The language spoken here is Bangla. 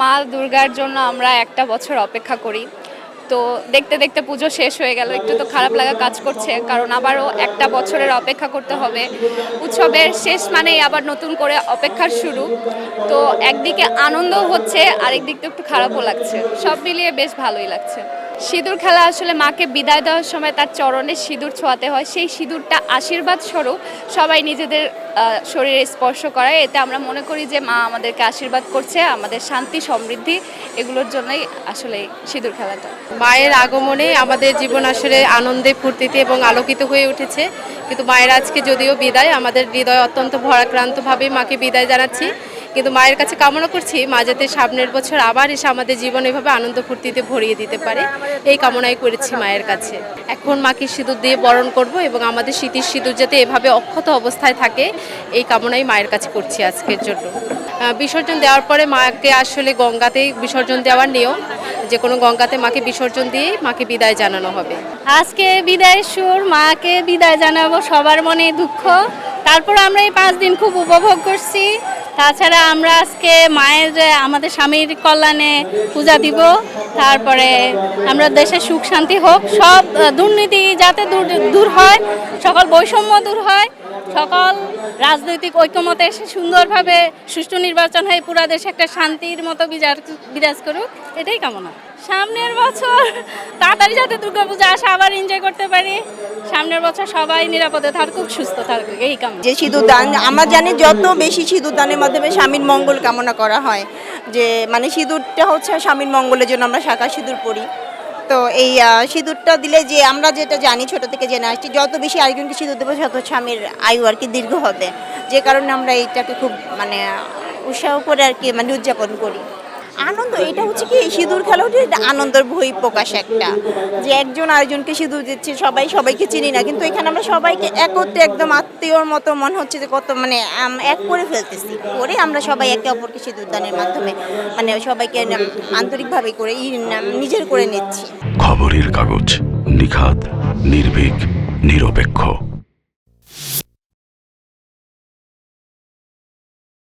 মা দুর্গার জন্য আমরা একটা বছর অপেক্ষা করি। তো দেখতে দেখতে পুজো শেষ হয়ে গেল, একটু তো খারাপ লাগা কাজ করছে, কারণ আবারও একটা বছরের অপেক্ষা করতে হবে। উৎসবের শেষ মানেই আবার নতুন করে অপেক্ষার শুরু। তো একদিকে আনন্দও হচ্ছে, আরেকদিক তো একটু খারাপও লাগছে। সব মিলিয়ে বেশ ভালোই লাগছে। সিঁদুর খেলা আসলে মাকে বিদায় দেওয়ার সময় তার চরণে সিঁদুর ছোঁয়াতে হয়। সেই সিঁদুরটা আশীর্বাদ স্বরূপ সবাই নিজেদের শরীরে স্পর্শ করায়। এতে আমরা মনে করি যে মা আমাদেরকে আশীর্বাদ করছে, আমাদের শান্তি, সমৃদ্ধি, এগুলোর জন্যই আসলে সিঁদুর খেলাটা। মায়ের আগমনে আমাদের জীবন আসলে আনন্দে, ফুর্তিতে এবং আলোকিত হয়ে উঠেছে। কিন্তু মায়ের আজকে যদিও বিদায়, আমাদের হৃদয় অত্যন্ত ভরাক্রান্তভাবে মাকে বিদায় জানাচ্ছি। কিন্তু মায়ের কাছে কামনা করছি মা যাতে সামনের বছর আবার এসে আমাদের জীবন এভাবে আনন্দ ফুর্তিতে ভরিয়ে দিতে পারে। এই কামনাই করেছি মায়ের কাছে। এখন মাকে সিঁদুর দিয়ে বরণ করব এবং আমাদের স্মৃতির সিঁদুর যাতে এভাবে অক্ষত অবস্থায় থাকে, এই কামনাই মায়ের কাছে করছি আজকের জন্য। বিসর্জন দেওয়ার পরে মাকে আসলে গঙ্গাতেই বিসর্জন দেওয়ার নিয়ম, যে কোনো গঙ্গাতে মাকে বিসর্জন দিয়েই মাকে বিদায় জানানো হবে। আজকে বিদায় সুর, মাকে বিদায় জানাব সবার মনে দুঃখ। তারপর আমরা এই পাঁচ দিন খুব উপভোগ করছি। তাছাড়া আমরা আজকে মায়ের আমাদের স্বামীর কল্যাণে পূজা দিব, তারপরে আমরা দেশে সুখ শান্তি হোক, সব দুর্নীতি যাতে দূর দূর হয়, সকল বৈষম্য দূর হয় সকল রাজনৈতিক ঐক্যমতে এসে সুন্দরভাবে সুষ্ঠু নির্বাচন হয়ে পুরা দেশে একটা শান্তির মতো বিরাজ করুক, এটাই কামনা। সামনের বছর তাড়াতাড়ি যাতে দুর্গাপূজা আসে, আবার এনজয় করতে পারি। সামনের বছর সবাই নিরাপদে থাকুক, সুস্থ থাকুক, এই কামনা। যে সিঁদুর দান আমরা জানি যত বেশি সিঁদুর দানের মাধ্যমে স্বামীর মঙ্গল কামনা করা হয়, যে মানে সিঁদুরটা হচ্ছে স্বামীর মঙ্গলের জন্য আমরা শাখা সিঁদুর পরি। তো এই সিঁদুরটা দিলে যে আমরা যেটা জানি ছোট থেকে জেনে আসছি যত বেশি আরেকজনকে সিঁদুর দেবো যত স্বামীর আয়ু আর কি দীর্ঘ হবে। যে কারণে আমরা এইটাকে খুব মানে উৎসাহ করে আর কি মানে উদযাপন করি। আনন্দ, এটা হচ্ছে কি সিঁদুর খেলা হচ্ছে একটা আনন্দের বই প্রকাশ একটা। যে একজন আরেকজনকে সিঁদুর দিচ্ছে, সবাই সবাইকে চিনি না, কিন্তু এখানে আমরা সবাইকে একত্রে একদম আত্মীয়র মতো মনে হচ্ছে যে কত মানে এক করে ফেলতেছি। করে আমরা সবাই একে অপরকে সিঁদুর দানের মাধ্যমে মানে সবাইকে আন্তরিকভাবে করে নিজের করে নিচ্ছি। খবরের কাগজ নিখাত নির্ভীক, নিরপেক্ষ।